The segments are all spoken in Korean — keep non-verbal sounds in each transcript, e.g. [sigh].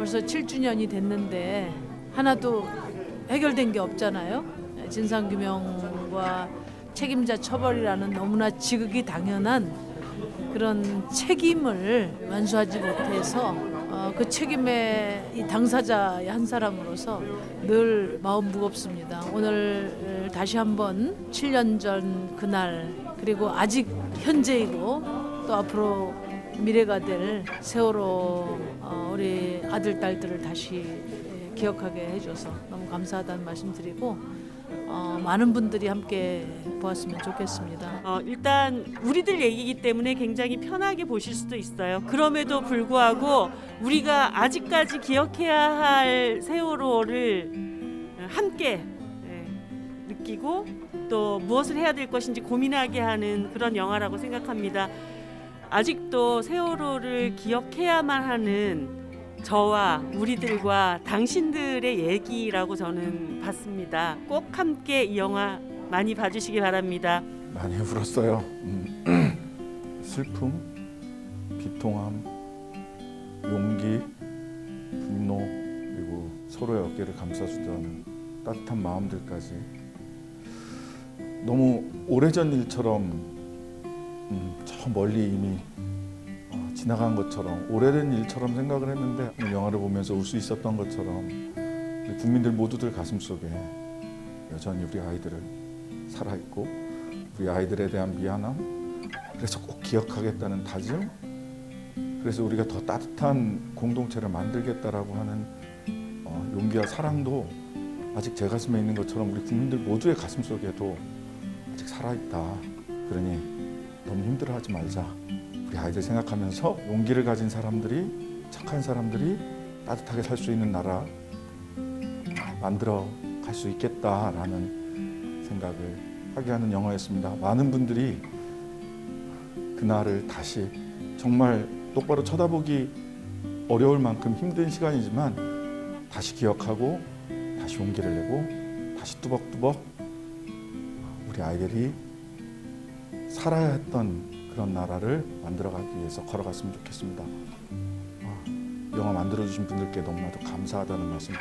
벌써 7주년이 됐는데 하나도 해결된 게 없잖아요. 진상규명과 책임자 처벌이라는 너무나 지극히 당연한 그런 책임을 완수하지 못해서 어, 그 책임의 이 당사자의 한 사람으로서 늘 마음 무겁습니다. 오늘 다시 한번 7년 전 그날 그리고 아직 현재이고 또 앞으로 미래가 될 세월호 어, 우리 아들 딸들을 다시 예, 기억하게 해줘서 너무 감사하다는 말씀드리고 어, 많은 분들이 함께 보았으면 좋겠습니다. 어, 일단 우리들 얘기이기 때문에 굉장히 편하게 보실 수도 있어요. 그럼에도 불구하고 우리가 아직까지 기억해야 할 세월호를 함께 예, 느끼고 또 무엇을 해야 될 것인지 고민하게 하는 그런 영화라고 생각합니다. 아직도 세월호를 기억해야만 하는 저와 우리들과 당신들의 얘기라고 저는 봤습니다. 꼭 함께 이 영화 많이 봐주시기 바랍니다. 많이 울었어요. 음, [clears throat] 슬픔, 비통함, 용기, 분노 그리고 서로의 어깨를 감싸주던 따뜻한 마음들까지 너무 오래전 일처럼 음, 저 멀리 이미 어, 지나간 것처럼 오래된 일처럼 생각을 했는데 영화를 보면서 울 수 있었던 것처럼 국민들 모두들 가슴 속에 여전히 우리 아이들을 살아 있고 우리 아이들에 대한 미안함 그래서 꼭 기억하겠다는 다짐 그래서 우리가 더 따뜻한 공동체를 만들겠다라고 하는 어, 용기와 사랑도 아직 제 가슴에 있는 것처럼 우리 국민들 모두의 가슴 속에도 아직 살아있다. 그러니 너무 힘들어하지 말자 우리 아이들 생각하면서 용기를 가진 사람들이 착한 사람들이 따뜻하게 살 수 있는 나라 만들어 갈 수 있겠다라는 생각을 하게 하는 영화였습니다. 많은 분들이 그날을 다시 정말 똑바로 쳐다보기 어려울 만큼 힘든 시간이지만 다시 기억하고 다시 용기를 내고 다시 뚜벅뚜벅 우리 아이들이 살아야 했던 그런 나라를 만들어가기 위해서 걸어갔으면 좋겠습니다. 아, 영화 만들어주신 분들께 너무나도 감사하다는 말씀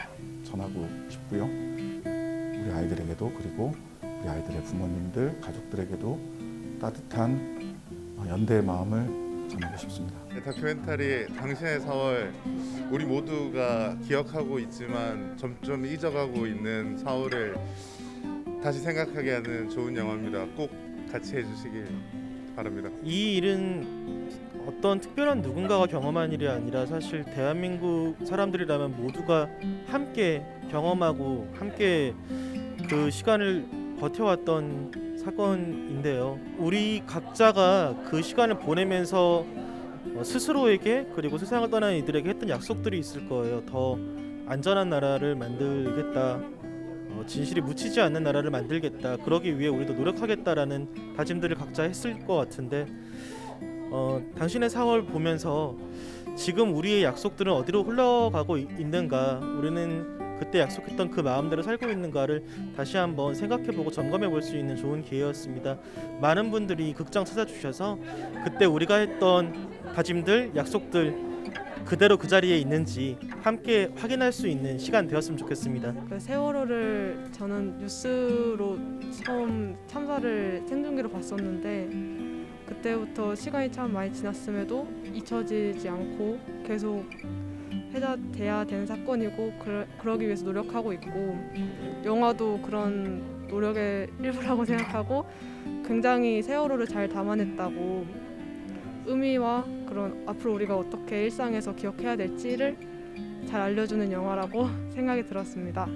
전하고 싶고요. 우리 아이들에게도 그리고 우리 아이들의 부모님들, 가족들에게도 따뜻한 어, 연대의 마음을 전하고 싶습니다. 네, 다큐멘터리 당신의 4월 우리 모두가 기억하고 있지만 점점 잊어가고 있는 4월을 다시 생각하게 하는 좋은 영화입니다. 꼭 같이 해주시길 바랍니다. 이 일은 어떤 특별한 누군가가 경험한 일이 아니라 사실 대한민국 사람들이라면 모두가 함께 경험하고 함께 그 시간을 버텨왔던 사건인데요. 우리 각자가 그 시간을 보내면서 어, 스스로에게 그리고 세상을 떠나는 이들에게 했던 약속들이 있을 거예요. 더 안전한 나라를 만들겠다. 어, 진실이 묻히지 않는 나라를 만들겠다. 그러기 위해 우리도 노력하겠다라는 다짐들을 각자 했을 것 같은데 어, 당신의 4월 보면서 지금 우리의 약속들은 어디로 흘러가고 이- 있는가? 우리는 그때 약속했던 그 마음대로 살고 있는가를 다시 한번 생각해보고 점검해 볼 수 있는 좋은 기회였습니다. 많은 분들이 극장 찾아주셔서 그때 우리가 했던 다짐들, 약속들 그대로 그 자리에 있는지 함께 확인할 수 있는 시간 되었으면 좋겠습니다. 그 세월호를 저는 뉴스로 처음 참사를 생중계로 봤었는데 그때부터 시간이 참 많이 지났음에도 잊혀지지 않고 계속 해자돼야 되는 사건이고 그러, 그러기 위해서 노력하고 있고 영화도 그런 노력의 [laughs] 일부라고 생각하고 굉장히 세월호를 잘 담아냈다고 의미와 그런 앞으로 우리가 어떻게 일상에서 기억해야 될지를 잘 알려주는 영화라고 생각이 들었습니다.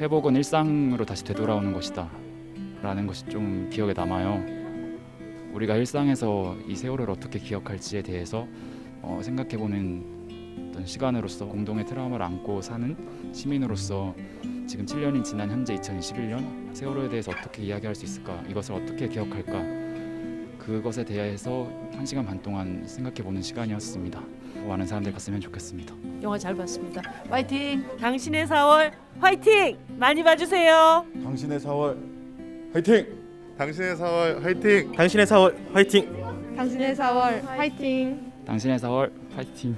회복은 일상으로 다시 되돌아오는 것이다 라는 것이 좀 기억에 남아요 우리가 일상에서 이 세월을 어떻게 기억할지에 대해서 어, 생각해보는 어떤 시간으로서 공동의 트라우마를 안고 사는 시민으로서 지금 7년이 지난 현재 2021년 세월호에 대해서 어떻게 이야기할 수 있을까 이것을 어떻게 기억할까 그것에 대해서 한 시간 반 동안 생각해보는 시간이었습니다 많은 사람들 갔으면 좋겠습니다 영화 잘 봤습니다. 파이팅! 당신의 4월 화이팅! 많이 봐주세요. 당신의 4월 화이팅! 당신의 4월 화이팅! 당신의 4월 화이팅! 당신의 4월 화이팅! 당신의 4월 파이팅